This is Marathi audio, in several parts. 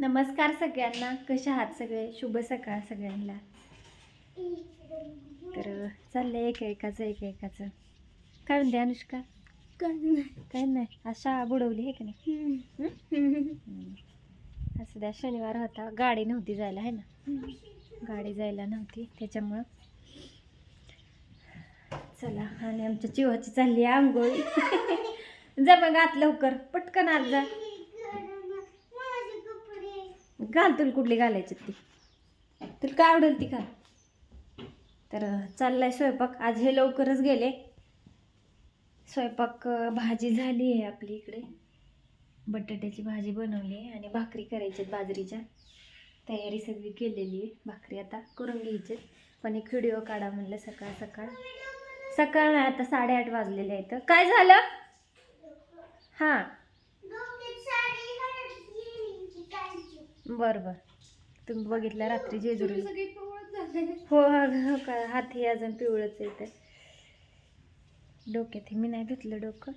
नमस्कार सगळ्यांना. कशा आहात सगळे? शुभ सकाळ सगळ्यांना. तर चाललंय एक एकाचं एक एकाचं काय म्हणते अनुष्का? काय नाही. आज शाळा बुडवली आहे का नाही? असं द्या शनिवार होता. गाडी नव्हती जायला आहे ना? गाडी जायला नव्हती. त्याच्यामुळं. चला आणि आमच्या चिवाची चालली आहे आंघोळी. जा मग आत लवकर. पटकन आत जा. घाल तुला कुठली घालायची ती. तुला काय आवडेल ती घाल. तर चाललाय स्वयंपाक. आज हे लवकरच गेले. स्वयंपाक भाजी झाली आहे आपली इकडे. बटाट्याची भाजी बनवली आहे आणि भाकरी करायची आहेत बाजरीच्या. तयारी सगळी केलेली आहे. भाकरी आता करून घ्यायची पण एक व्हिडिओ काढा म्हणलं सकाळ सकाळ. सकाळ नाही आता साडेआठ वाजलेले आहेत. काय झालं? हां. बरं बरं तुम्ही बघितलं रात्री जेजुरी. हो हो का? हाती अजून पिवळंच तर डोक्यात हे मी नाही धुतलं डोकं.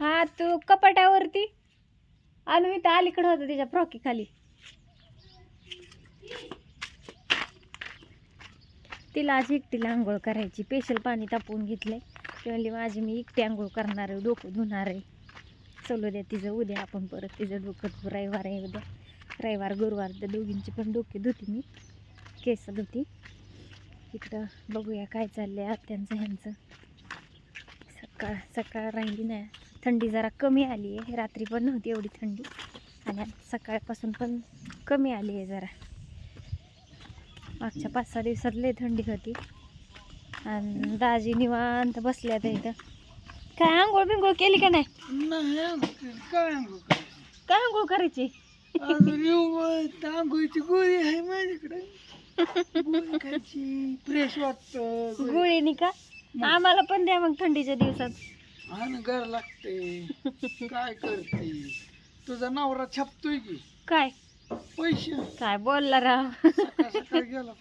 हा तू कपाटावरती आणू इथं अलीकडं होतं तिच्या फ्रॉकी खाली. तिला आज एकटीला आंघोळ करायची स्पेशल पाणी तापवून घेतलंय. ती म्हणली माझी मी एकटी आंघोळ करणार आहे डोकं धुणार आहे. चलो द्या तिचं उद्या आपण परत तिचं डोकं रविवार आहे उद्या. रविवार गुरुवार त्या दोघींची पण डोके धुती मी केस धुती. इकडं बघूया काय चाललंय आत्यांचं ह्यांचं. सकाळ सकाळ राहिली नाही थंडी जरा कमी आली आहे. रात्री पण नव्हती एवढी थंडी. आणि सकाळपासून पण कमी आली आहे जरा. मागच्या पाच सहा दिवसात लय थंडी होती. आणि दाजी निवांत बसल्या इथं. काय आंघोळ बिंघोळ केली का नाही? नाही काय आंघोळ करायची? आंघोळीची गोळी आहे माझ्याकडे. खायची फ्रेश वाटत गोळीनी का? आम्हाला पण द्या मग थंडीच्या दिवसात. घर लागते. काय करते? तुझा नवरा छापतोय की? काय? पैसे. काय बोलला राव? गेला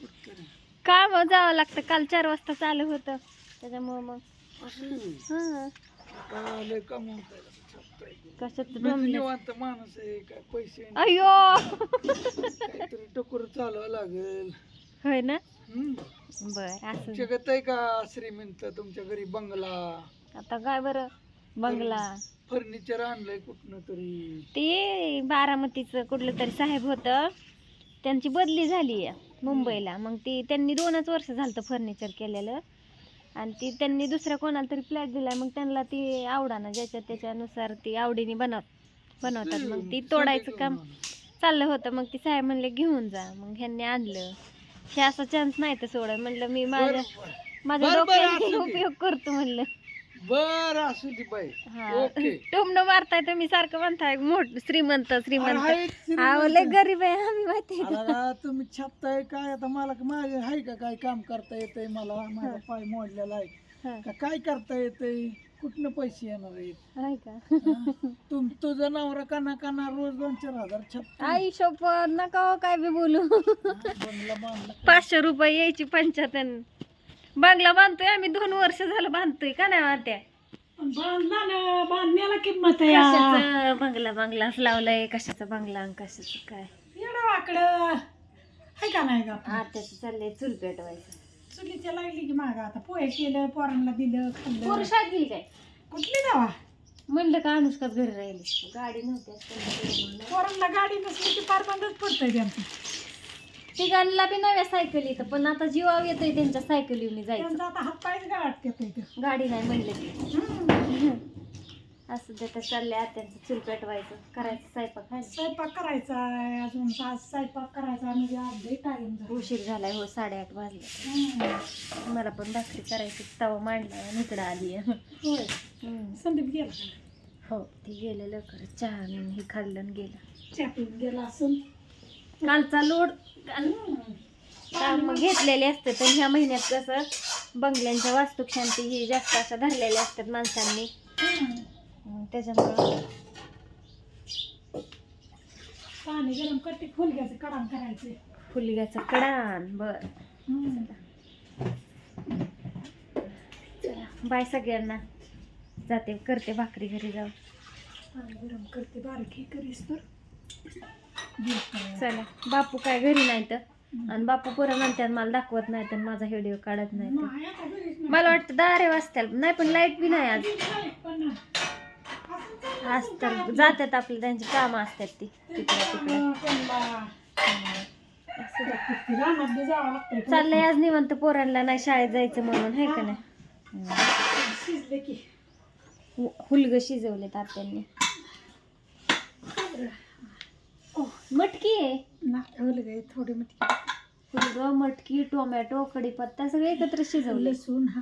काय मग जावं लागतं. काल चार वाजता चालू होतं. त्याच्यामुळं मग हां. कशात निवांत माणूस आहे काय पैसे अयो काहीतरी टकोर चालवावं लागेल. होय ना? हम्म. बर असं आहे का श्रीमंत तुमच्या घरी बंगला? आता काय बरं? बंगला. फर्निचर आणलंय कुठनं तरी? ते बारामतीचं कुठलं तरी साहेब होतं. त्यांची बदली झाली आहे मुंबईला. मग ती त्यांनी दोनच वर्ष झालं फर्निचर केलेलं. आणि ती त्यांनी दुसऱ्या कोणाला तरी फ्लॅट दिला मग त्यांना ती आवडाना ज्याच्या त्याच्यानुसार ती आवडीने बनव बनवतात. मग ती तोडायचं काम चाललं होतं. मग ती साहेब म्हणले घेऊन जा. मग ह्यांनी आणलं. हे असा चान्स नाही तर सोडत म्हणलं मी माझ्या माझ्या दे. उपयोग करतो. म्हणलं. बर असू दे बाई. ओके. टोमणं मारताय तुम्ही सारखं म्हणताय. मोठ श्रीमंत श्रीमंत. हाय. अहो लय गरीब आहे आम्ही माहिती आहे. तुम्ही छापताय काय आता मला माझे आहे का काय काम करता येतंय मला? माझा पाय मोडलेला आहे. हा, का काय करता येतंय? कुठनं पैसे येणार आहेत? आहे का? हा? तुम तुझं नवरा काना काना रोज दोन चार हजार छापतो आई शपथ नका हो काय बी बोलू. बंगला बांधला पाचशे रुपये यायची पंचायतन बंगला बांधतोय आम्ही दोन वर्ष झालं बांधतोय का नाही वाट्या बांधला ना बांधण्याला किंमत कशाचं बंगला बंगलाच लावलाय कशाचा बंगला आणि कशाचं काय? येडं वाकडं. आहे का नाही का आत्याचं चाललंय चूल पेटवायचं. चुलीच्या लागली की माग आता पोहे केलं पोरांना दिलं खाल्लं. काय? कुठली जावा म्हणलं का अनुष्काच घरी राहिली? गाडी नव्हती. पोरांना गाडी नसली की फार बंदच पडतंय त्यांचं. तिघांना बी नव्या सायकली तर पण आता जीवाव येतोय त्यांच्या सायकलीने जायचं. त्यांचा आता हात पायच गाठ येतं गाडी नाही म्हणलं. की असं त्याचं चाललंय आत्यांचं चूल पेटवायचं करायचं स्वयंपाक स्वयंपाक करायचा आहे अजून सास स्वयंपाक करायचा म्हणजे अर्धे टाइम उशीर झालाय हो साडेआठ वाजले. मला पण भाकरी करायची तवा मांडला आणि इकडं आली आहे होय. संदीप गेला हो ती गेलं लवकर चहा आणि हे खाल्लं आणि गेलं. चॅपीत गेला असून. कालचा लोड काम घेतलेले असते तर ह्या महिन्यात कसं बंगल्यांच्या वास्तुशांती ही जास्त अशा धरलेल्या असतात माणसांनी. त्याच्यामुळं पाणी गरम करते फुलग्याचं कडाम करायचे फुलग्याचं कडान बर. चला बाय सगळ्यांना. जाते करते भाकरी घरी जाऊन. पाणी गरम करते बारीक करीस तर. चला बापू काय घरी नाही तर आणि बापू पुरं म्हणतात मला दाखवत नाही तर माझा व्हिडिओ काढत नाही तर. मला वाटतं दारे वाजत्याल नाही पण लाइट बी नाही आज. तर जातात आपले त्यांची कामं असतात ती. तिकडे तिकडे चाललंय आज निवंत पोरांना नाही शाळेत जायचं म्हणून आहे का नाही? हुलगं शिजवलेत आत्यांनी. ओह, मटकी आहे? नाही ओलं गे थोडी मिठी हुलगं मटकी टोमॅटो कढीपत्ता सगळे एकत्र शिजवले लसूण हा.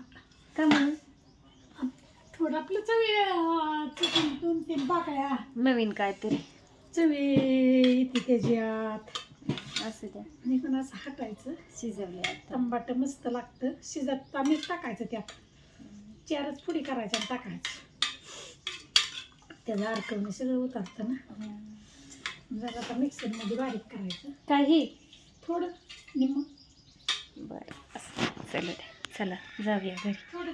का म्हणून थोडं आपलं चवी अं, चिकन दोन तीन बाकड्या नवीन काहीतरी. चवी येते त्याच्यात. असं द्या. आणि पण असं हटायचं. शिजवले आता. टमाट मस्त लागतं. शिजत मीठ टाकायचं त्यात. चारच फुडी करायच्या आणि टाकायचं. त्याला अडकवणे सगळं उतारतं ना. जरा आता मिक्सरमध्ये बारीक करायचं. काही? थोडं निम्म. बरं असं. चला चला जाऊया घरी. थोडं.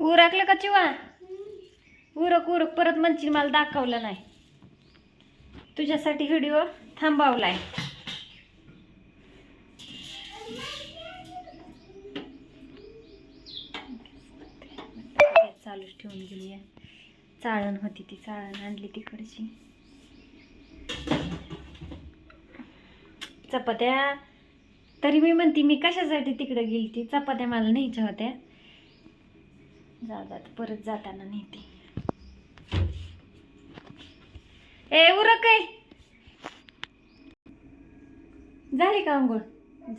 उरकलं का चिवा? उरक उरक. परत म्हणशील मला दाखवलं नाही. तुझ्यासाठी व्हिडिओ थांबवलाय. चालूच घेऊन गेली आहे. चाळण होती ती चाळण आणली तिकडची. चपात्या तरी मी म्हणते मी कशासाठी तिकडे गेली ती चपात्या मला न्यायच्या होत्या. जातात परत जाताना नेते. ए उरक झाली का आंघोळ?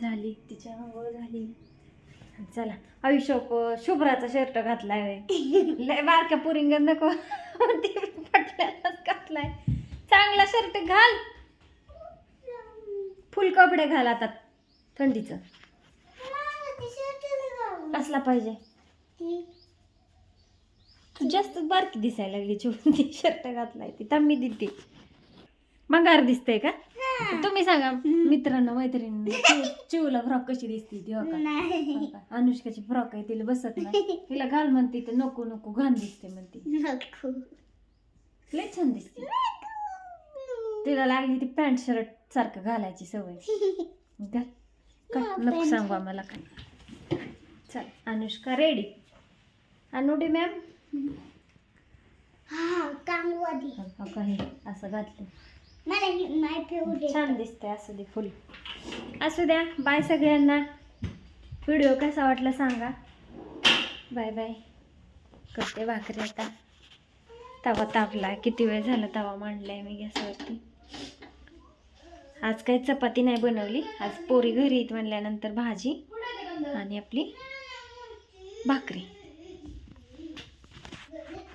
झाली तिच्या आंघोळ झाली. चला. आयुष्य शुभ्राचा शर्ट घातलाय. लय बारक्या पुरिंग नको. ती पटल्यालाच घातलाय. चांगला शर्ट घाल. फुल कपडे घाल आता. थंडीचं. कसला पाहिजे? तू जास्तच बारकी दिसायला लागली. ती शर्ट घातलाय ती. तम्मी दिली मंगार दिसते का? तुम्ही सांगा मित्रांनो मैत्रिणी चिवला फ्रॉक कशी दिसते ती हो का? हो का? अनुष्काची फ्रॉक आहे तिला बसत नाही. तिला घाल म्हणते तर नको नको घाण दिसते म्हणते. लय छान दिसते. तिला लागली ती पॅन्ट शर्ट सारखं घालायची सवय. घाल का? नको सांगू आम्हाला काय. चल अनुष्का रेडी अनुडी मॅम काही असं घातलं छान दिसतंय असू दे फुल. असू द्या बाय सगळ्यांना. व्हिडिओ कसा वाटला सांगा. Bye bye. करते भाकरी आता. तवा तापला किती वेळ झाला तवा मांडलाय मी गॅसवरती. आज काही चपाती नाही बनवली. आज पोरी घरी येत म्हणल्यानंतर भाजी आणि आपली भाकरी.